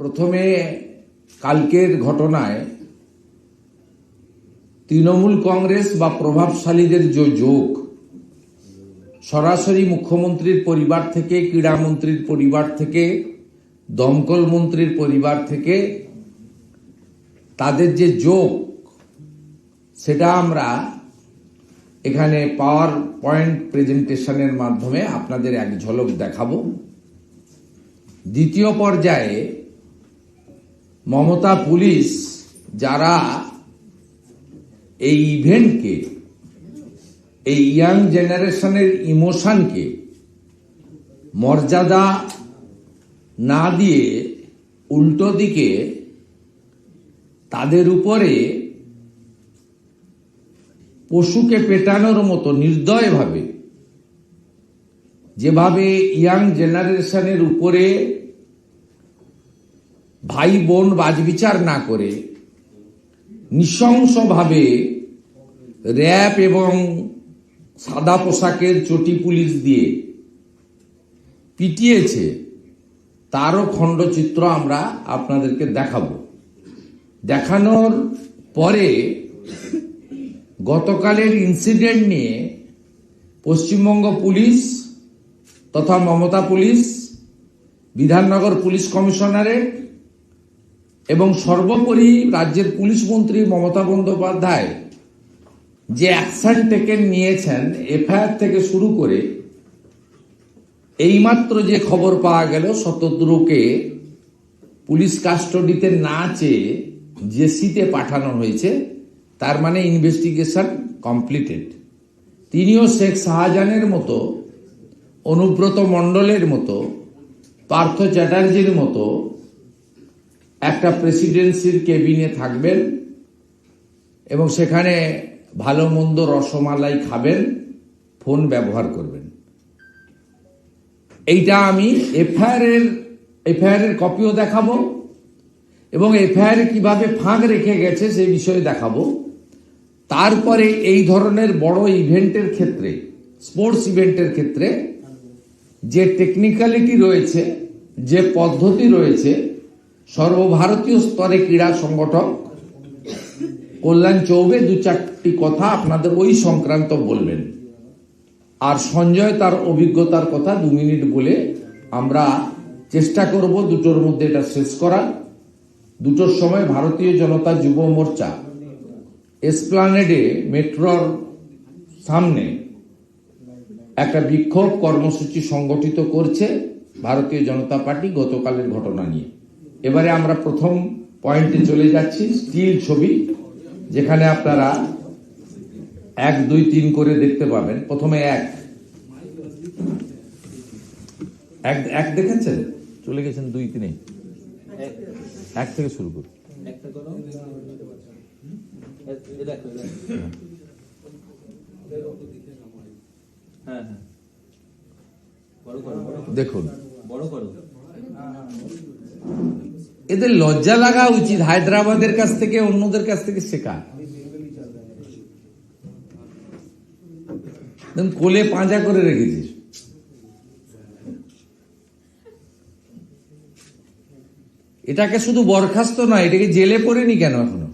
প্রথমে কালকের ঘটনায় তৃণমূল কংগ্রেস বা প্রভাবশালীদের যে যোগ, সরাসরি মুখ্যমন্ত্রীর পরিবার থেকে ক্রীড়ামন্ত্রীর পরিবার থেকে, দমকল মন্ত্রীর পরিবার থেকে তাদের যে যোগ, সেটা আমরা এখানে পাওয়ার পয়েন্ট প্রেজেন্টেশনের মাধ্যমে আপনাদের এক ঝলক দেখাবো। দ্বিতীয় পর্যায়ে মমতা পুলিশ যারা এই ইভেন্টকে এই ইয়াং জেনারেশনের ইমোশনকে মর্যাদা না দিয়ে উল্টো দিকে তাদের উপরে পশুকে পেটানোর মতো নির্দয়ভাবে, যেভাবে ইয়াং জেনারেশনের উপরে ভাই বোন বাজবিচার না করে নৃশংসভাবে র্যাব এবং সাদা পোশাকের চটি পুলিশ দিয়ে পিটিয়েছে, তারও খণ্ডচিত্র আমরা আপনাদেরকে দেখাব। দেখানোর পরে গতকালের ইনসিডেন্ট নিয়ে পশ্চিমবঙ্গ পুলিশ তথা Mamata police, Bidhannagar police commissionerate এবং সর্বোপরি রাজ্যের পুলিশ মন্ত্রী মমতা বন্দ্যোপাধ্যায় যে অ্যাকশন টেকেন নিয়েছেন, এফআইআর থেকে শুরু করে এইমাত্র যে খবর পাওয়া গেল, শতদ্রুকে পুলিশ কাস্টডিতে না চেয়ে জেসিতে পাঠানো হয়েছে, তার মানে ইনভেস্টিগেশন কমপ্লিটেড। তিনিও শেখ শাহজাহানের মতো, অনুব্রত মণ্ডলের মতো, পার্থ চ্যাটার্জির মতো একটা প্রেসিডেন্সির কেবিনে থাকবেন এবং সেখানে ভালো মন্দ রসমালাই খাবেন, ফোন ব্যবহার করবেন। এইটা আমি এফআইআর এর এফআইআর এর কপিও দেখাবো এবং এফআইআর কীভাবে ফাঁক রেখে গেছে সেই বিষয়ে দেখাবো। তারপরে এই ধরনের বড় ইভেন্টের ক্ষেত্রে স্পোর্টস ইভেন্টের ক্ষেত্রে যে টেকনিক্যালিটি রয়েছে, যে পদ্ধতি রয়েছে সর্বভারতীয় স্তরে ক্রীড়া সংগঠক কল্যাণ চৌবে দু চারটি কথা আপনাদের ওই সংক্রান্ত বলবেন। আর সঞ্জয় তার অভিজ্ঞতার কথা দু মিনিট বলে আমরা চেষ্টা করব দুটোর মধ্যে এটা শেষ করার দুটোর সময় ভারতীয় জনতা যুব মোর্চা, এসপ্লানেডে, মেট্রোর সামনে একটা বিক্ষোভ কর্মসূচি সংগঠিত করছে ভারতীয় জনতা পার্টি গতকালের ঘটনা নিয়ে। এবারে আমরা প্রথম পয়েন্টে চলে যাচ্ছি স্টিল ছবি, যেখানে আপনারা এক, দুই, তিন করে দেখতে পাবেন। প্রথমে এক। এক এক দেখেছেন? চলে গেছেন দুই, তিনে। এক থেকে শুরু করুন। একটা করো এ- এ দেখো, এ দেখো। হ্যাঁ হ্যাঁ বড় করো বড় করো। দেখুন বড় করো এদের লজ্জা লাগা উচিত হায়দ্রাবাদের কাছ থেকে, অন্যদের কাছ থেকে শেখা। কোলে পাঁজা করে রেখেছিস। এটাকে শুধু বরখাস্ত নয়, এটাকে জেলে পড়েনি কেন এখনও?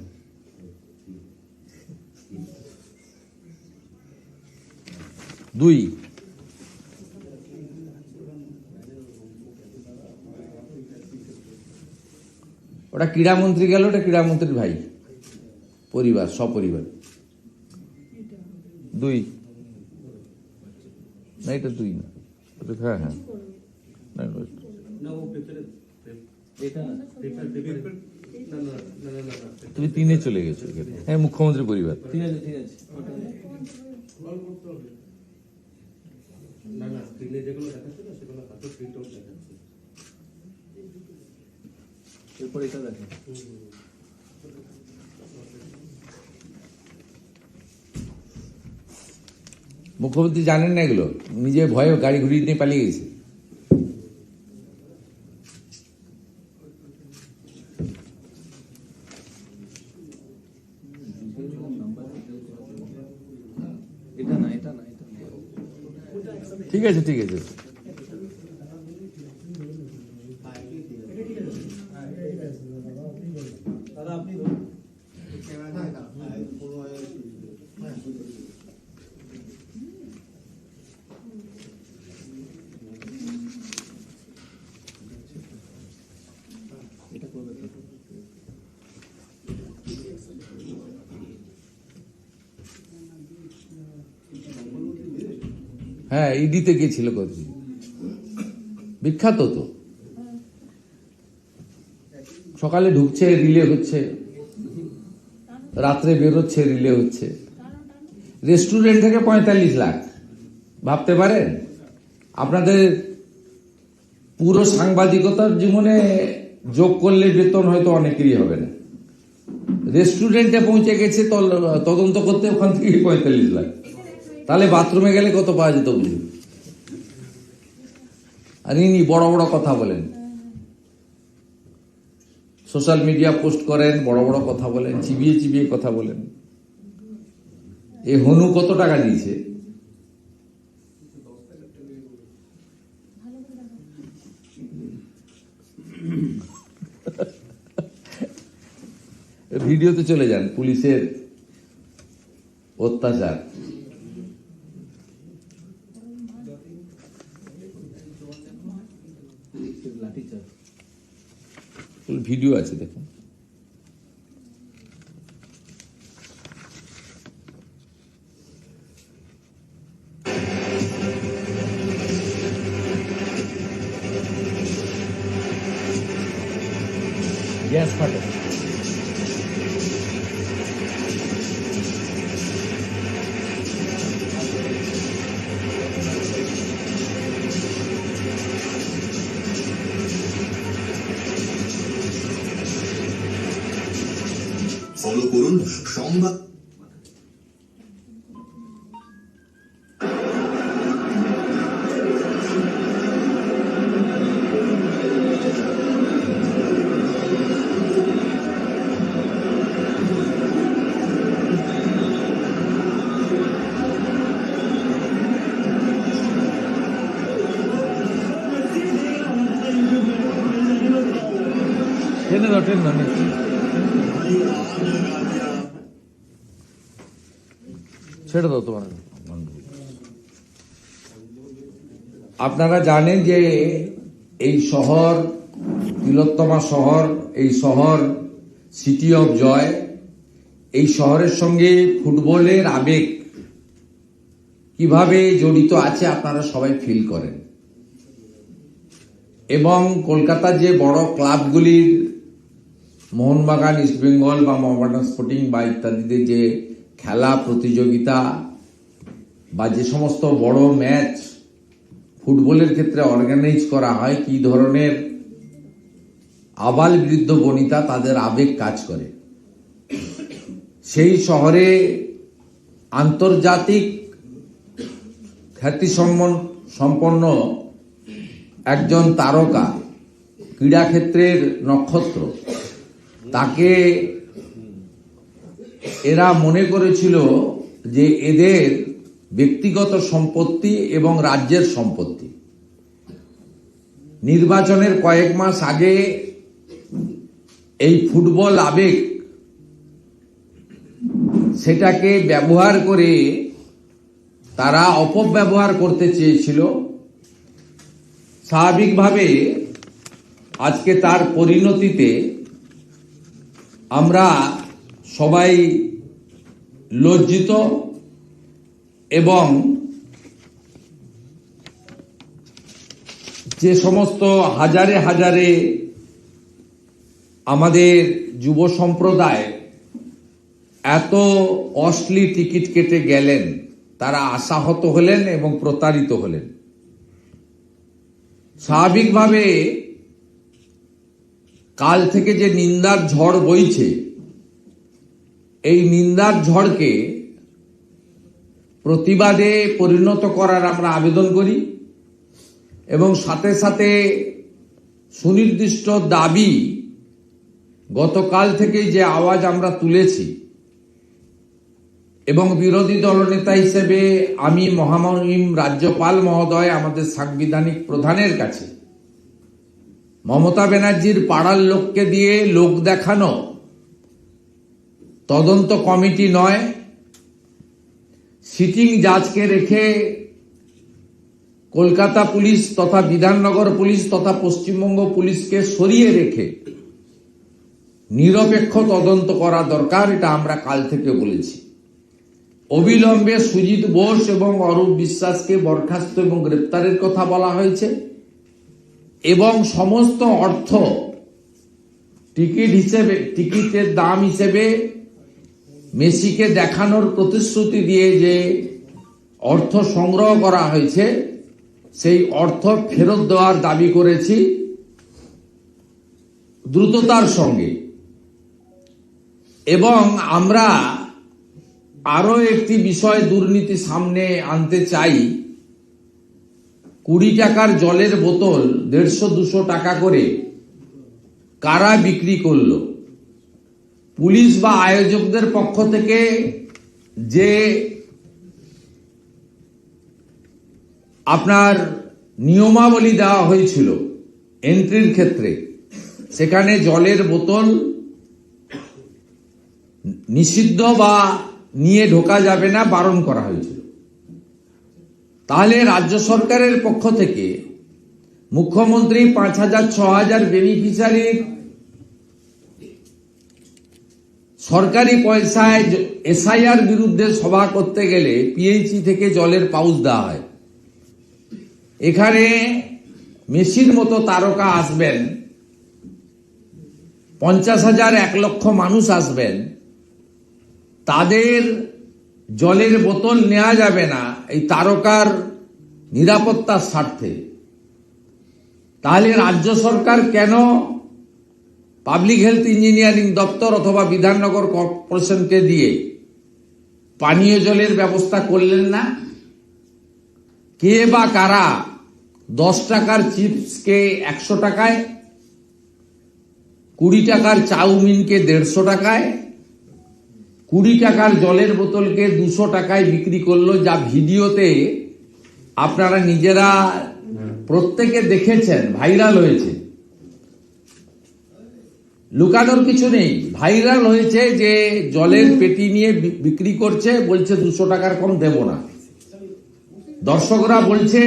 দুই ওটা ক্রীড়ামন্ত্রী গেল ওটা ক্রীড়ামন্ত্রীর ভাই। পরিবার সপরিবার। দুই। না এটা দুই না। হ্যাঁ হ্যাঁ। তুমি তিনে চলে গেছো হ্যাঁ মুখ্যমন্ত্রী পরিবার। না না স্ক্রিনে যেগুলো দেখাচ্ছে না সেগুলো হাতে প্রিন্ট আউট দেখাচ্ছে এরপর এটা দেখো। মুখ্যমন্ত্রী জানেন না এগুলো? নিজে ভয়ে গাড়ি ঘুরিয়ে নিয়ে পালিয়ে গেছে। এটা না এটা না এটা না। ঠিক আছে ঠিক আছে। হ্যাঁ ইডিতে গিয়েছিল কতদিন? বিখ্যাত তো। সকালে ঢুকছে, রিলে হচ্ছে। রাত্রে বেরোচ্ছে, রিলে হচ্ছে। রেস্টুরেন্ট থেকে পঁয়তাল্লিশ লাখ। ভাবতে পারেন? আপনাদের পুরো সাংবাদিকতার জীবনে যোগ করলে বেতন হয়তো অনেকেরই হবে না। রেস্টুরেন্টে পৌঁছে গেছে তদন্ত করতে ওখান থেকে পঁয়তাল্লিশ লাখ। তাহলে বাথরুমে গেলে কত পাওয়া যেত বুঝুন আর ইনি বড় বড় কথা বলেন। সোশ্যাল মিডিয়া পোস্ট করেন, বড় বড় কথা বলেন, চিবিয়ে চিবিয়ে কথা বলেন। এ হনু কত টাকা দিয়েছে? ভিডিওতে চলে যান, পুলিশের অত্যাচার। ভিডিও আছে দেখুন। গ্যাস ফাটে টেনে দাও দাও ছেড়ে আপনারা জানেন যে এই শহর, তিলোত্তমা শহর, এই শহর সিটি অফ জয় এই শহরের সঙ্গে ফুটবলের আবেগ কীভাবে জড়িত আছে আপনারা সবাই ফিল করেন। এবং কলকাতার যে বড় ক্লাবগুলির মোহনবাগান ইস্টবেঙ্গল বা মোহামেডান স্পোর্টিং বা ইত্যাদিতে যে খেলা, প্রতিযোগিতা বা যে সমস্ত বড় ম্যাচ ফুটবলের ক্ষেত্রে অর্গানাইজ করা হয়, কি ধরনের আবাল বৃদ্ধ বনিতা তাদের আবেগ কাজ করে। সেই শহরে আন্তর্জাতিক খ্যাতি সম্পন্ন একজন তারকা, ক্রীড়াক্ষেত্রের নক্ষত্র তাকে এরা মনে করেছিল যে এদের ব্যক্তিগত সম্পত্তি এবং রাজ্যের সম্পত্তি। নির্বাচনের কয়েক মাস আগে এই ফুটবল আবেগ সেটাকে ব্যবহার করে তারা অপব্যবহার করতে চেয়েছিল। স্বাভাবিকভাবে আজকে তার পরিণতিতে আমরা সবাই লজ্জিত এবং যে সমস্ত হাজারে হাজারে আমাদের যুব সম্প্রদায় এত অশ্লীল টিকিট কেটে গেলেন, তারা আশাহত হলেন এবং প্রতারিত হলেন। স্বাভাবিকভাবে কাল থেকে যে নিন্দার ঝড় বইছে, এই নিন্দার ঝড়কে প্রতিবাদে পরিণত করার আমরা আবেদন করি এবং সাথে সাথে সুনির্দিষ্ট দাবি গতকাল থেকে যে আওয়াজ আমরা তুলেছি এবং বিরোধী দলনেতা হিসেবে আমি মহামহিম রাজ্যপাল মহোদয় আমাদের সাংবিধানিক প্রধানের কাছে মমতা ব্যানার্জির পাড়ার লোককে দিয়ে লোক দেখানো। তদন্ত কমিটি নয়। সিটিং জাজকে রেখে কলকাতা পুলিশ তথা বিধাননগর পুলিশ তথা পশ্চিমবঙ্গ পুলিশকে সরিয়ে রেখে নিরপেক্ষ তদন্ত করা দরকার, এটা আমরা কাল থেকে বলেছি। অবিলম্বে সুজিত বোস এবং অরূপ বিশ্বাসকে বরখাস্ত এবং গ্রেপ্তারের কথা বলা হয়েছে। এবং সমস্ত অর্থ টিকিট হিসেবে, টিকিটের দাম হিসেবে মেসিকে দেখানোর প্রতিশ্রুতি দিয়ে যে অর্থ সংগ্রহ করা হয়েছে, সেই অর্থ ফেরত দেওয়ার দাবি করেছি দ্রুততার সঙ্গে। এবং আমরা আরও একটি বিষয় দুর্নীতি সামনে আনতে চাই। কুড়ি টাকার জলের বোতল দেড়শো দুশো টাকা করে কারা বিক্রি করল? পুলিশ বা আয়োজকদের পক্ষ থেকে যে আপনার নিয়মাবলী দেওয়া হয়েছিল এন্ট্রির ক্ষেত্রে, সেখানে জলের বোতল নিষিদ্ধ বা নিয়ে ঢোকা যাবে না, বারণ করা হয়েছিল। তাহলে রাজ্য সরকারের পক্ষ থেকে মুখ্যমন্ত্রী পাঁচ হাজার, ছ হাজার বেনিফিশিয়ারির সরকারি পয়সায় এসআইআর বিরুদ্ধে সভা করতে গেলে পিএইচি থেকে জলের পাউচ দেওয়া হয়। এখানে মেসির মতো তারকা আসবেন, পঞ্চাশ হাজার এক লক্ষ মানুষ আসবেন। তাদের জলের বোতল নেওয়া যাবে না, এই তারকার নিরাপত্তার স্বার্থে। তাহলে রাজ্য সরকার কেন পাবলিক হেলথ ইঞ্জিনিয়ারিং দপ্তর অথবা বিধাননগর কর্পোরেশনকে দিয়ে পানীয় জলের ব্যবস্থা করলেন না? কে বা কারা দশ টাকার চিপসকে একশো টাকায়, কুড়ি টাকার চাউমিনকে দেড়শো টাকায় কুড়ি টাকার জলের বোতলকে দুশো টাকায় বিক্রি করল যা ভিডিওতে আপনারা নিজেরা প্রত্যেকে দেখেছেন, ভাইরাল হয়েছে। লুকানোর কিছু নেই। ভাইরাল হয়েছে যে জলের পেটি নিয়ে বিক্রি করছে, বলছে দুশো টাকার কম দেব না। দর্শকরা বলছে,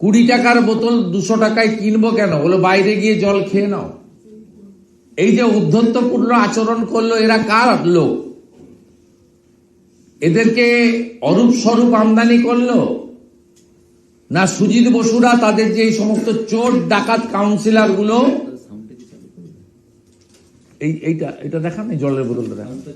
কুড়ি টাকার বোতল দুশো টাকায় কিনবো কেন? বলে, বাইরে গিয়ে জল খেয়ে নাও। এই যে উদ্ধত্তপূর্ণ আচরণ করল, এরা কার লোক? এদেরকে অরূপ স্বরূপ আমদানি করল? না সুজিত বসুরা তাদের যে এই সমস্ত চোর, ডাকাত কাউন্সিলরগুলো এই, এইটা, এটা দেখান জলের সাউন্ডটা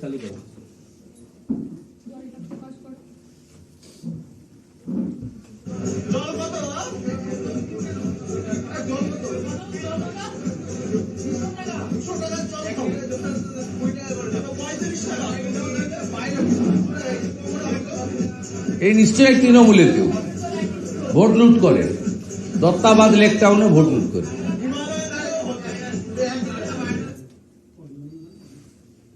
এই নিশ্চয়ই তৃণমূলের কেউ। ভোট লুট করে। দত্তাবাদ লেক টাউনে ভোট লুট করে।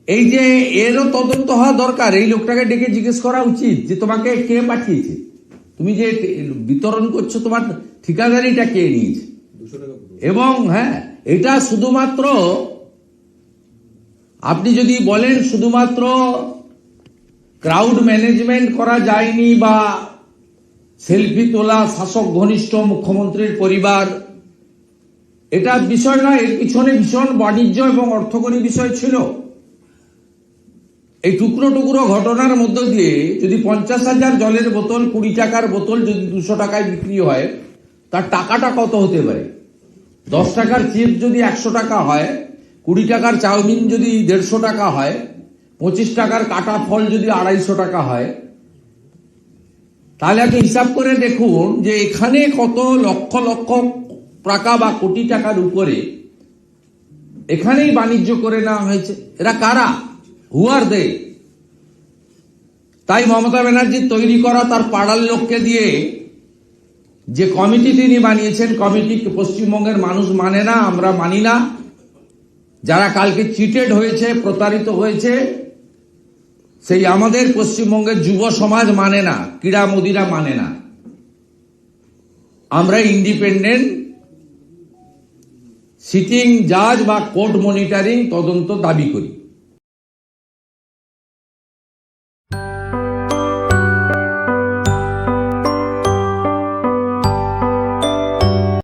এই যে এরও তদন্ত হওয়া দরকার এই লোকটাকে ডেকে জিজ্ঞেস করা উচিত যে তোমাকে কে পাঠিয়েছে? তুমি যে বিতরণ করছ তোমার ঠিকাদারিটা কে নিয়েছে? এবং হ্যাঁ এটা শুধুমাত্র আপনি যদি বলেন শুধুমাত্র ক্রাউড ম্যানেজমেন্ট করা যায়নি বা সেলফি তোলা, শাসক, ঘনিষ্ঠ মুখ্যমন্ত্রীর পরিবার, এটা বিষয় নয় এর পিছনে ভীষণ বাণিজ্য এবং অর্থকরী বিষয় ছিল। এই টুকরো টুকরো ঘটনার মধ্য দিয়ে যদি পঞ্চাশ হাজার জলের বোতল, কুড়ি টাকার বোতল যদি দুশো টাকায় বিক্রি হয়, তার টাকাটা কত হতে পারে? দশ টাকার চিপ যদি একশো টাকা হয় কুড়ি টাকার চাউমিন যদি দেড়শো টাকা হয়, পঁচিশ টাকার কাটা ফল যদি আড়াইশো টাকা হয়, তাহলে আপনি হিসাব করে দেখুন যে এখানে কত লক্ষ লক্ষ টাকা বা কোটি টাকার উপরে এখানেই বাণিজ্য করে নেওয়া হয়েছে। এরা কারা? হুয়ার দে তাই মমতা ব্যানার্জি তৈরি করা তার পাড়ার লোককে দিয়ে যে কমিটি তিনি বানিয়েছেন, কমিটি পশ্চিমবঙ্গের মানুষ মানে না, আমরা মানি না। যারা কালকে চিটেড হয়েছে, প্রতারিত হয়েছে, সেই আমাদের পশ্চিমবঙ্গের যুব সমাজ মানে না, ক্রীড়া মোদিরা মানে না। আমরা ইন্ডিপেন্ডেন্ট সিটিং জাজ বা কোর্ট মনিটরিং তদন্ত দাবি করি।